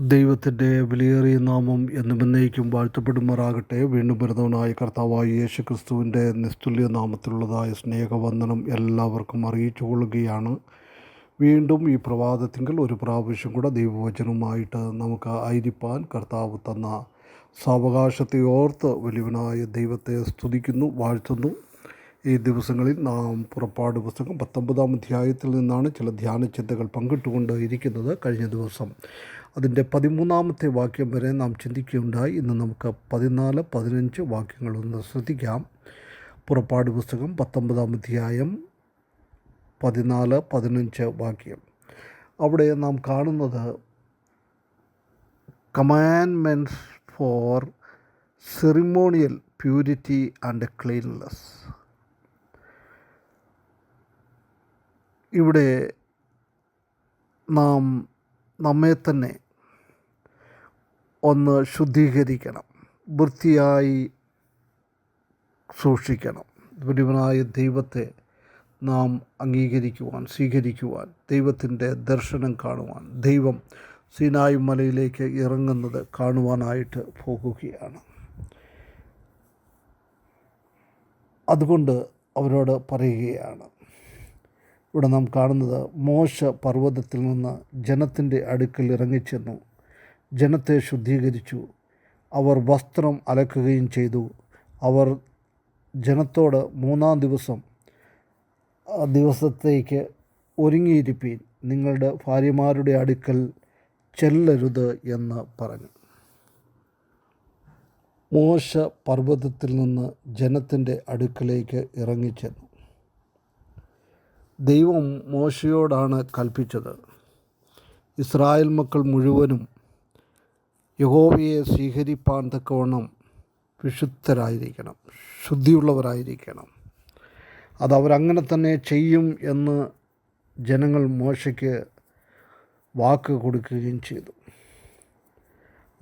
ദൈവത്തിന്റെ വിലയേറിയ നാമം എന്നും എന്നേക്കും വാഴ്ത്തപ്പെടുമാറാകട്ടെ. വീണ്ടും വരുന്നവനായ കർത്താവായ യേശു ക്രിസ്തുവിന്റെ നിസ്തുല്യ നാമത്തിലുള്ളതായ സ്നേഹവന്ദനം എല്ലാവർക്കും അറിയിച്ചു കൊള്ളുകയാണ്. വീണ്ടും ഈ പ്രഭാതത്തിങ്കിൽ ഒരു പ്രാവശ്യം കൂടെ ദൈവവചനവുമായിട്ട് നമുക്ക് ആയിരിപ്പാൻ കർത്താവ് തന്ന സാവകാശത്തെ ഓർത്ത് വലിയവനായ ദൈവത്തെ സ്തുതിക്കുന്നു വാഴ്ത്തുന്നു. ഈ ദിവസങ്ങളിൽ നാം പുറപ്പാട് പുസ്തകം പത്തൊമ്പതാം അധ്യായത്തിൽ നിന്നാണ് ചില ധ്യാന ചിന്തകൾ പങ്കിട്ടുകൊണ്ട് ഇരിക്കുന്നത്. കഴിഞ്ഞ ദിവസം അതിന്റെ പതിമൂന്നാമത്തെ വാക്യം വരെ നാം ചിന്തിക്കുകയുണ്ടായി. ഇന്ന് നമുക്ക് പതിനാല് പതിനഞ്ച് വാക്യങ്ങളൊന്ന് ശ്രദ്ധിക്കാം. പുറപ്പാട് പുസ്തകം പത്തൊമ്പതാം അധ്യായം പതിനാല് പതിനഞ്ച് വാക്യം. അവിടെ നാം കാണുന്നത് commandments for ceremonial purity and cleanliness ഇവിടെ നാം നമ്മെ തന്നെ ഒന്ന് ശുദ്ധീകരിക്കണം വൃത്തിയായി സൂക്ഷിക്കണം. ഗുരുവനായ ദൈവത്തെ നാം അംഗീകരിക്കുവാൻ സ്വീകരിക്കുവാൻ ദൈവത്തിന്റെ ദർശനം കാണുവാൻ ദൈവം സീനായ് മലയിലേക്ക് ഇറങ്ങുന്നത് കാണുവാനായിട്ട് പോകുകയാണ്. അതുകൊണ്ട് അവരോട് പറയുകയാണ് ഇവിടെ നാം കാണുന്നത് മോശ പർവതത്തിൽ നിന്ന് ജനത്തിന്റെ അടുക്കൽ ഇറങ്ങിച്ചെന്നു. ജനത്തെ ശുദ്ധീകരിച്ചു. അവർ വസ്ത്രം അലക്കുകയും ചെയ്തു. അവർ ജനത്തോട് മൂന്നാം ദിവസം ദിവസത്തേക്ക് ഒരുങ്ങിയിരിപ്പീൻ. നിങ്ങളുടെ ഭാര്യമാരുടെ അടുക്കൽ ചെല്ലരുത് എന്ന് പറഞ്ഞു. മോശ പർവതത്തിൽ നിന്ന് ജനത്തിന്റെ അടുക്കലേക്ക് ഇറങ്ങിച്ചെന്നു. ദൈവം മോശയോടാണ് കൽപ്പിച്ചത്. ഇസ്രായേൽ മക്കൾ മുഴുവനും യഹോവയെ സ്വീകരിപ്പാൻ തക്കവണ്ണം വിശുദ്ധരായിരിക്കണം ശുദ്ധിയുള്ളവരായിരിക്കണം. അതവരങ്ങനെ തന്നെ ചെയ്യും എന്ന് ജനങ്ങൾ മോശയ്ക്ക് വാക്ക് കൊടുക്കുകയും ചെയ്തു.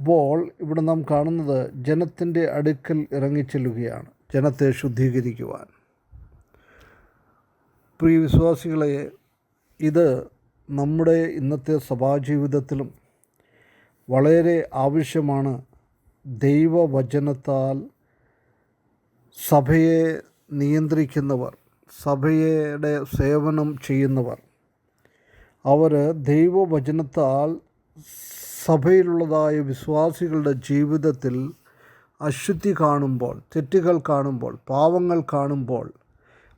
അപ്പോൾ ഇവിടെ നാം കാണുന്നത് ജനത്തിന്റെ അടുക്കൽ ഇറങ്ങിച്ചെല്ലുകയാണ് ജനത്തെ ശുദ്ധീകരിക്കുവാൻ. പ്രിയ വിശ്വാസികളെ ഇത് നമ്മുടെ ഇന്നത്തെ സഭാജീവിതത്തിലും വളരെ ആവശ്യമാണ് ദൈവവചനത്താൽ സഭയെ നിയന്ത്രിക്കുന്നവർ സഭയുടെ സേവനം ചെയ്യുന്നവർ. അവർ ദൈവവചനത്താൽ സഭയിലുള്ളതായ വിശ്വാസികളുടെ ജീവിതത്തിൽ അശുദ്ധി കാണുമ്പോൾ തെറ്റുകൾ കാണുമ്പോൾ പാവങ്ങൾ കാണുമ്പോൾ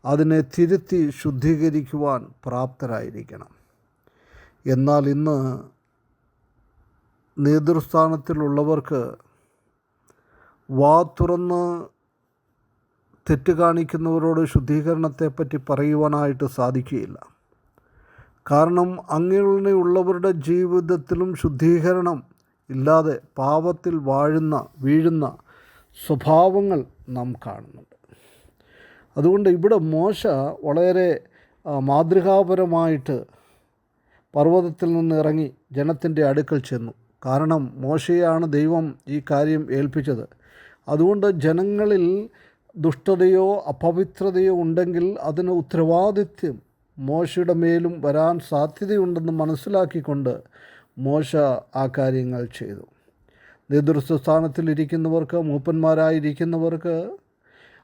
അതിനെ തിരുത്തി ശുദ്ധീകരിക്കുവാൻ പ്രാപ്തരായിരിക്കണം. എന്നാൽ ഇന്ന് നേതൃസ്ഥാനത്തിലുള്ളവർക്ക് വാ തുറന്ന് തെറ്റ് കാണിക്കുന്നവരോട് ശുദ്ധീകരണത്തെപ്പറ്റി പറയുവാനായിട്ട് സാധിക്കുകയില്ല. കാരണം അങ്ങനെയുള്ളവരുടെ ജീവിതത്തിലും ശുദ്ധീകരണം ഇല്ലാതെ പാപത്തിൽ വാഴുന്ന വീഴുന്ന സ്വഭാവങ്ങൾ നാം കാണുന്നുണ്ട്. അതുകൊണ്ട് ഇവിടെ മോശ വളരെ മാതൃകാപരമായിട്ട് പർവതത്തിൽ നിന്ന് ഇറങ്ങി ജനത്തിന്റെ അടുക്കൽ ചെന്നു. കാരണം മോശയാണ് ദൈവം ഈ കാര്യം ഏൽപ്പിച്ചത്. അതുകൊണ്ട് ജനങ്ങളിൽ ദുഷ്ടതയോ അപവിത്രതയോ ഉണ്ടെങ്കിൽ അതിന് ഉത്തരവാദിത്യം മോശയുടെ മേലും വരാൻ സാധ്യതയുണ്ടെന്ന് മനസ്സിലാക്കിക്കൊണ്ട് മോശ ആ കാര്യങ്ങൾ ചെയ്തു. നേതൃത്വസ്ഥാനത്തിലിരിക്കുന്നവർക്ക് മൂപ്പന്മാരായിരിക്കുന്നവർക്ക്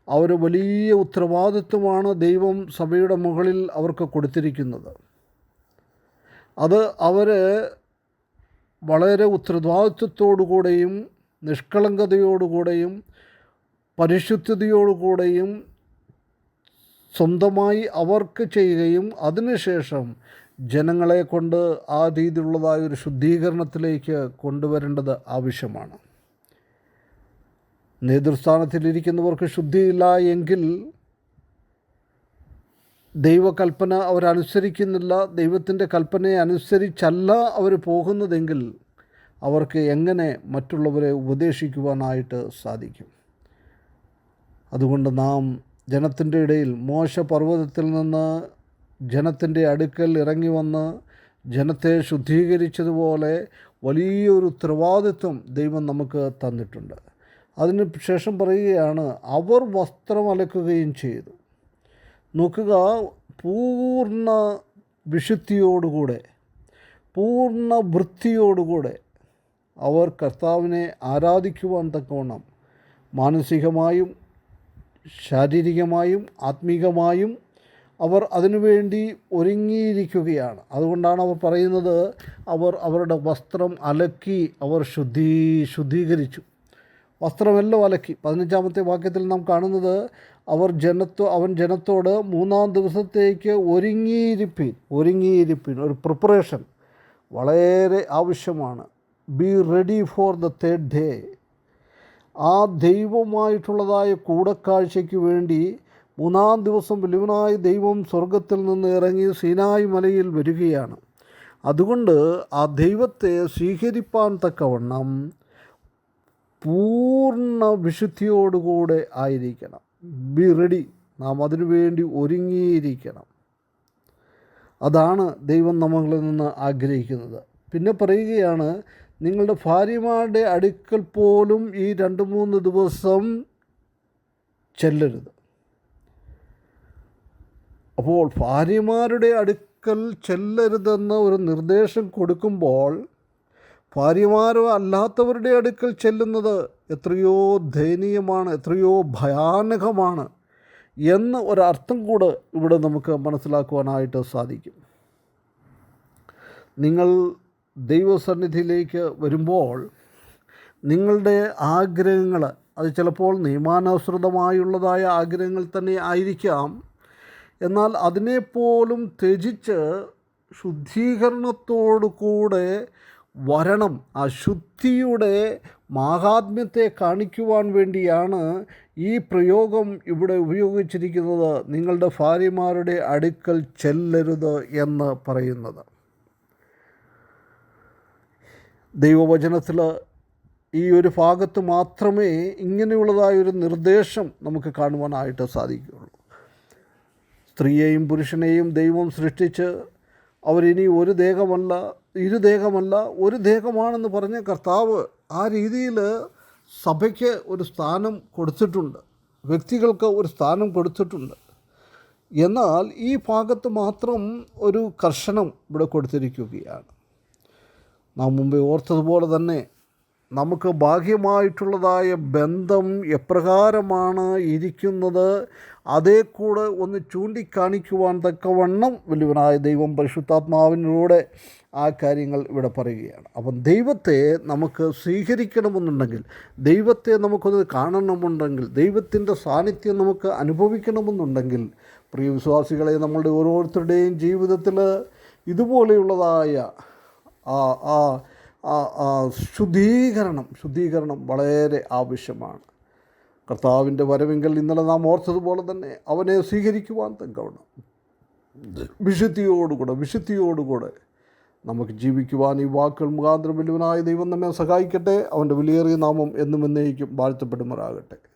അവർ വലിയ ഉത്തരവാദിത്വമാണ് ദൈവം സഭയുടെ മുകളിൽ അവർക്ക് കൊടുത്തിരിക്കുന്നത്. അത് അവർ വളരെ ഉത്തരവാദിത്വത്തോടുകൂടെയും നിഷ്കളങ്കതയോടുകൂടെയും പരിശുദ്ധതയോടുകൂടെയും സ്വന്തമായി അവർക്ക് ചെയ്യുകയും അതിനുശേഷം ജനങ്ങളെ കൊണ്ട് ആ രീതിയിലുള്ളതായ ഒരു ശുദ്ധീകരണത്തിലേക്ക് കൊണ്ടുവരേണ്ടത് ആവശ്യമാണ്. നേതൃസ്ഥാനത്തിലിരിക്കുന്നവർക്ക് ശുദ്ധിയില്ല എങ്കിൽ ദൈവകൽപ്പന അവരനുസരിക്കുന്നില്ല ദൈവത്തിന്റെ കൽപ്പനയെ അനുസരിച്ചല്ല അവർ പോകുന്നതെങ്കിൽ അവർക്ക് എങ്ങനെ മറ്റുള്ളവരെ ഉപദേശിക്കുവാനായിട്ട് സാധിക്കും? അതുകൊണ്ട് നാം ജനത്തിന്റെ ഇടയിൽ മോശ പർവതത്തിൽ നിന്ന് ജനത്തിന്റെ അടുക്കൽ ഇറങ്ങി വന്ന് ജനത്തെ ശുദ്ധീകരിച്ചതുപോലെ വലിയൊരു ഉത്തരവാദിത്വം ദൈവം നമുക്ക് തന്നിട്ടുണ്ട്. അതിന് ശേഷം പറയുകയാണ് അവർ വസ്ത്രം അലക്കുകയും ചെയ്തു. നോക്കുക പൂർണ വിശുദ്ധിയോടുകൂടെ പൂർണ വൃത്തിയോടുകൂടെ അവർ കർത്താവിനെ ആരാധിക്കുവാൻ തക്കവണ്ണം മാനസികമായും ശാരീരികമായും ആത്മീകമായും അവർ അതിനുവേണ്ടി ഒരുങ്ങിയിരിക്കുകയാണ്. അതുകൊണ്ടാണ് അവർ പറയുന്നത് അവർ അവരുടെ വസ്ത്രം അലക്കി അവർ ശുദ്ധീ ശുദ്ധീകരിച്ചു. വസ്ത്രമെല്ലാം അലക്കി. പതിനഞ്ചാമത്തെ വാക്യത്തിൽ നാം കാണുന്നത് അവർ ജനത്തോ അവൻ ജനത്തോട് മൂന്നാം ദിവസത്തേക്ക് ഒരുങ്ങിയിരിപ്പിൻ ഒരുങ്ങിയിരിപ്പിൻ. ഒരു പ്രിപ്പറേഷൻ വളരെ ആവശ്യമാണ്. Be ready for the third day ആ ദൈവമായിട്ടുള്ളതായ കൂടക്കാഴ്ചയ്ക്ക് വേണ്ടി മൂന്നാം ദിവസം വലുവനായ ദൈവം സ്വർഗത്തിൽ നിന്ന് ഇറങ്ങി സീനായ് മലയിൽ വരികയാണ്. അതുകൊണ്ട് ആ ദൈവത്തെ സ്വീകരിപ്പാൻ തക്കവണ്ണം പൂർണ വിശുദ്ധിയോടുകൂടെ ആയിരിക്കണം. Be ready. നാം അതിനു വേണ്ടി ഒരുങ്ങിയിരിക്കണം. അതാണ് ദൈവം നമ്മളിൽ നിന്ന് ആഗ്രഹിക്കുന്നത്. പിന്നെ പറയുകയാണ് നിങ്ങളുടെ ഭാര്യമാരുടെ അടുക്കൽ പോലും ഈ രണ്ട് മൂന്ന് ദിവസം ചെല്ലരുത്. അപ്പോൾ ഭാര്യമാരുടെ അടുക്കൽ ചെല്ലരുതെന്ന് ഒരു നിർദ്ദേശം കൊടുക്കുമ്പോൾ ഭാര്യമാരോ അല്ലാത്തവരുടെ അടുക്കൽ ചെല്ലുന്നത് എത്രയോ ദയനീയമാണ് എത്രയോ ഭയാനകമാണ് എന്ന് ഒരർത്ഥം കൂടെ ഇവിടെ നമുക്ക് മനസ്സിലാക്കുവാനായിട്ട് സാധിക്കും. നിങ്ങൾ ദൈവസന്നിധിയിലേക്ക് വരുമ്പോൾ നിങ്ങളുടെ ആഗ്രഹങ്ങൾ അത് ചിലപ്പോൾ നിയമാനുസൃതമായുള്ളതായ ആഗ്രഹങ്ങൾ തന്നെ ആയിരിക്കാം. എന്നാൽ അതിനെപ്പോലും ത്യജിച്ച് ശുദ്ധീകരണത്തോടു കൂടെ വരണം. ആ ശുദ്ധിയുടെ മാഹാത്മ്യത്തെ കാണിക്കുവാൻ വേണ്ടിയാണ് ഈ പ്രയോഗം ഇവിടെ ഉപയോഗിച്ചിരിക്കുന്നത്. നിങ്ങളുടെ ഭാര്യമാരുടെ അടുക്കൽ ചെല്ലരുത് എന്ന് പറയുന്നത്. ദൈവവചനത്തിൽ ഈ ഒരു ഭാഗത്ത് മാത്രമേ ഇങ്ങനെയുള്ളതായ ഒരു നിർദ്ദേശം നമുക്ക് കാണുവാനായിട്ട് സാധിക്കുകയുള്ളൂ. സ്ത്രീയെയും പുരുഷനെയും ദൈവം സൃഷ്ടിച്ച് അവരിനി ഒരു ദേഹമല്ല ഇരു ദേഹമല്ല ഒരു ദേഹമാണെന്ന് പറഞ്ഞ കർത്താവ് ആ രീതിയിൽ സഭയ്ക്ക് ഒരു സ്ഥാനം കൊടുത്തിട്ടുണ്ട്. വ്യക്തികൾക്ക് ഒരു സ്ഥാനം കൊടുത്തിട്ടുണ്ട്. എന്നാൽ ഈ ഭാഗത്ത് മാത്രം ഒരു കർശനം ഇവിടെ കൊടുത്തിരിക്കുകയാണ്. നാം മുമ്പേ ഓർത്തതുപോലെ തന്നെ നമുക്ക് ബാഹ്യമായിട്ടുള്ളതായ ബന്ധം എപ്രകാരമാണ് ഇരിക്കുന്നത് അതേ കൂടെ ഒന്ന് ചൂണ്ടിക്കാണിക്കുവാൻ തക്കവണ്ണം വലിയവനായ ദൈവം പരിശുദ്ധാത്മാവിനൂടെ ആ കാര്യങ്ങൾ ഇവിടെ പറയുകയാണ്. അപ്പം ദൈവത്തെ നമുക്ക് സ്വീകരിക്കണമെന്നുണ്ടെങ്കിൽ ദൈവത്തെ നമുക്കൊന്ന് കാണണമെന്നുണ്ടെങ്കിൽ ദൈവത്തിന്റെ സാന്നിധ്യം നമുക്ക് അനുഭവിക്കണമെന്നുണ്ടെങ്കിൽ പ്രിയ വിശ്വാസികളെ നമ്മളുടെ ഓരോരുത്തരുടെയും ജീവിതത്തിൽ ഇതുപോലെയുള്ളതായ ആ ആ ശുദ്ധീകരണം ശുദ്ധീകരണം വളരെ ആവശ്യമാണ്. കർത്താവിന്റെ വരവെങ്കിൽ ഇന്നലെ നാം ഓർത്തതുപോലെ തന്നെ അവനെ സ്വീകരിക്കുവാൻ തക്കവണ്ണം. വിശുദ്ധിയോടുകൂടെ വിശുദ്ധിയോടുകൂടെ നമുക്ക് ജീവിക്കുവാൻ ഈ വാക്കുകൾ മുഖാന്തരം വലിയവനായ ദൈവം നമ്മെ സഹായിക്കട്ടെ. അവന്റെ വിലയേറിയ നാമം എന്നും എന്നേക്കും വാഴ്ത്തപ്പെടുമാറാകട്ടെ.